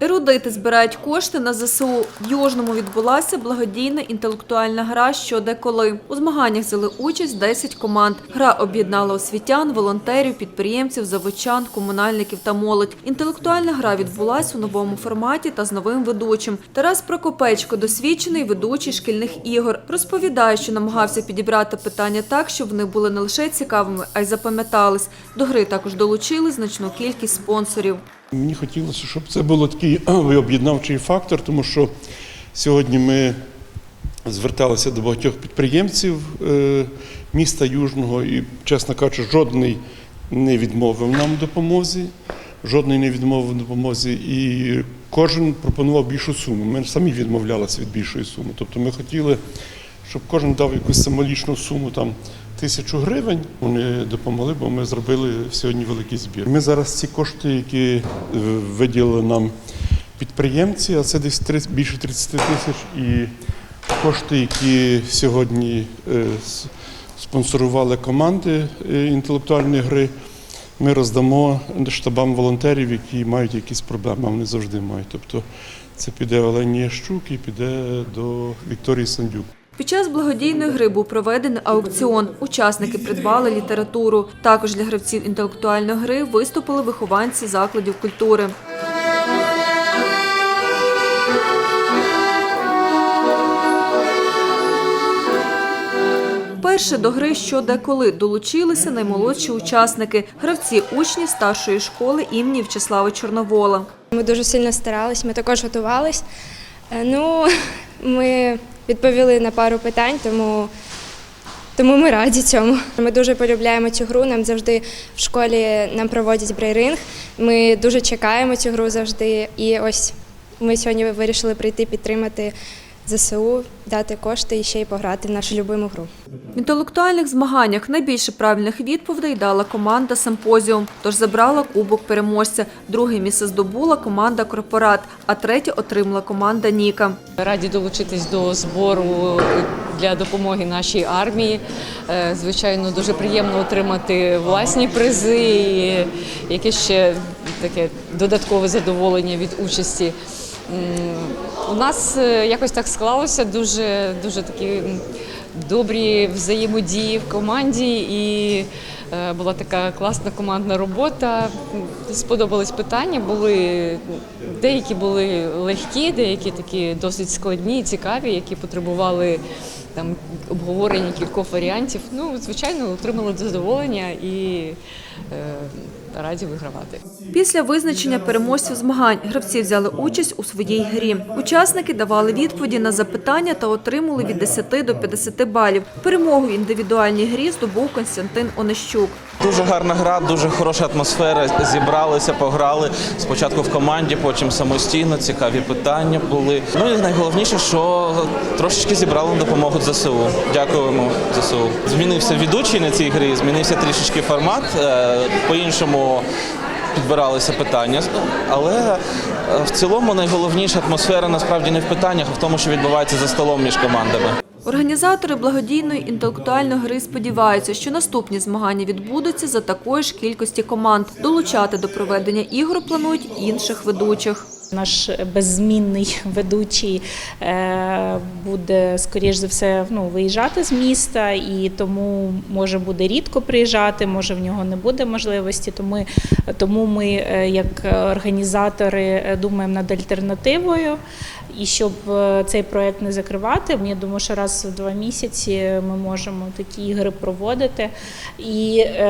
Ерудити збирають кошти на ЗСУ. В Южному відбулася благодійна інтелектуальна гра «Що де коли». У змаганнях взяли участь 10 команд. Гра об'єднала освітян, волонтерів, підприємців, заводчан, комунальників та молодь. Інтелектуальна гра відбулася у новому форматі та з новим ведучим. Тарас Прокопечко, досвідчений ведучий шкільних ігор, розповідає, що намагався підібрати питання так, щоб вони були не лише цікавими, а й запам'ятались. До гри також долучили значну кількість спонсорів. Мені хотілося, щоб це було такий об'єднавчий фактор, тому що сьогодні ми зверталися до багатьох підприємців е, міста Южного і, чесно кажучи, жодний не відмовив нам допомозі, жодний не відмовив допомозі, і кожен пропонував більшу суму. Ми самі відмовлялися від більшої суми. Тобто ми хотіли, щоб кожен дав якусь символічну суму там. Тисячу гривень вони допомогли, бо ми зробили сьогодні великий збір. Ми зараз ці кошти, які е, виділили нам підприємці, а це десь 30 більше 30 тисяч, і кошти, які сьогодні е, спонсорували команди е, інтелектуальної гри, ми роздамо штабам волонтерів, які мають якісь проблеми, а вони завжди мають. Тобто це піде Олені Ящук і піде до Вікторії Сандюк. Під час благодійної гри був проведений аукціон. Учасники придбали літературу. Також для гравців інтелектуальної гри виступили вихованці закладів культури. Перше до гри що де коли долучилися наймолодші учасники, гравці учні старшої школи імені В'ячеслава Чорновола. Ми дуже сильно старались, ми також готувались. Е, Ну, ми відповіли на пару питань, тому, тому ми раді цьому. Ми дуже полюбляємо цю гру. Нам завжди в школі нам проводять брейринг. Ми дуже чекаємо цю гру завжди. І ось ми сьогодні вирішили прийти підтримати ЗСУ, дати кошти і ще й пограти в нашу любиму гру. В інтелектуальних змаганнях найбільше правильних відповідей дала команда «Симпозіум», тож забрала кубок переможця. Друге місце здобула команда «Корпорат», а третє отримала команда «Ніка». Раді долучитись до збору для допомоги нашій армії. Е, Звичайно, дуже приємно отримати власні призи, і якесь ще таке додаткове задоволення від участі. У нас е, якось так склалося дуже, дуже такі добрі взаємодії в команді і е, була така класна командна робота. Сподобались питання, були деякі були легкі, деякі такі досить складні, цікаві, які потребували там обговорення кількох варіантів. Ну, звичайно, отримали задоволення і е, раді вигравати. Після визначення переможців змагань гравці взяли участь у своїй грі. Учасники давали відповіді на запитання та отримали від 10 до 50 балів. Перемогу в індивідуальній грі здобув Константин Онищук. Дуже гарна гра, дуже хороша атмосфера. Зібралися, пограли спочатку в команді, потім самостійно. Цікаві питання були. Ну і найголовніше, що трошечки зібрали допомогу ЗСУ. Дякуємо ЗСУ. Змінився ведучий на цій грі, змінився трішечки формат. е, По-іншому підбиралися питання, але е, в цілому найголовніша атмосфера насправді не в питаннях, а в тому, що відбувається за столом між командами. Організатори благодійної інтелектуальної гри сподіваються, що наступні змагання відбудуться за такої ж кількості команд. Долучати до проведення ігор планують інших ведучих. Наш беззмінний ведучий е, буде, скоріш за все, ну, виїжджати з міста, і тому може буде рідко приїжджати, може в нього не буде можливості. Тому, тому ми, е, як організатори, е, думаємо над альтернативою. І щоб е, цей проект не закривати, я думаю, що раз в два місяці ми можемо такі ігри проводити. І е,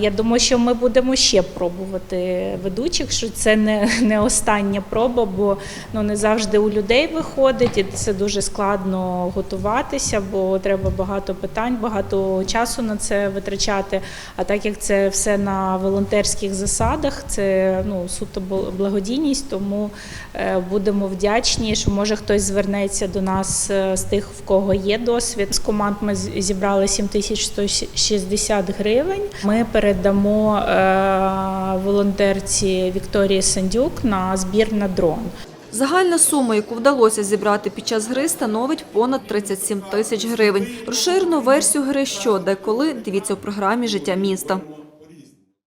я думаю, що ми будемо ще пробувати ведучих, що це не, не остання проба, бо ну, не завжди у людей виходить, і це дуже складно готуватися, бо треба багато питань, багато часу на це витрачати. А так як це все на волонтерських засадах, це ну, суто благодійність, тому е, будемо вдячні, що може хтось звернеться до нас е, з тих, в кого є досвід. З команд ми зібрали 7160 гривень. Ми передамо е, волонтерці Вікторії Сандюк на збір на дрон. Загальна сума, яку вдалося зібрати під час гри, становить понад 37 тисяч гривень. Розширену версію гри «Що, де, коли» дивіться у програмі «Життя міста».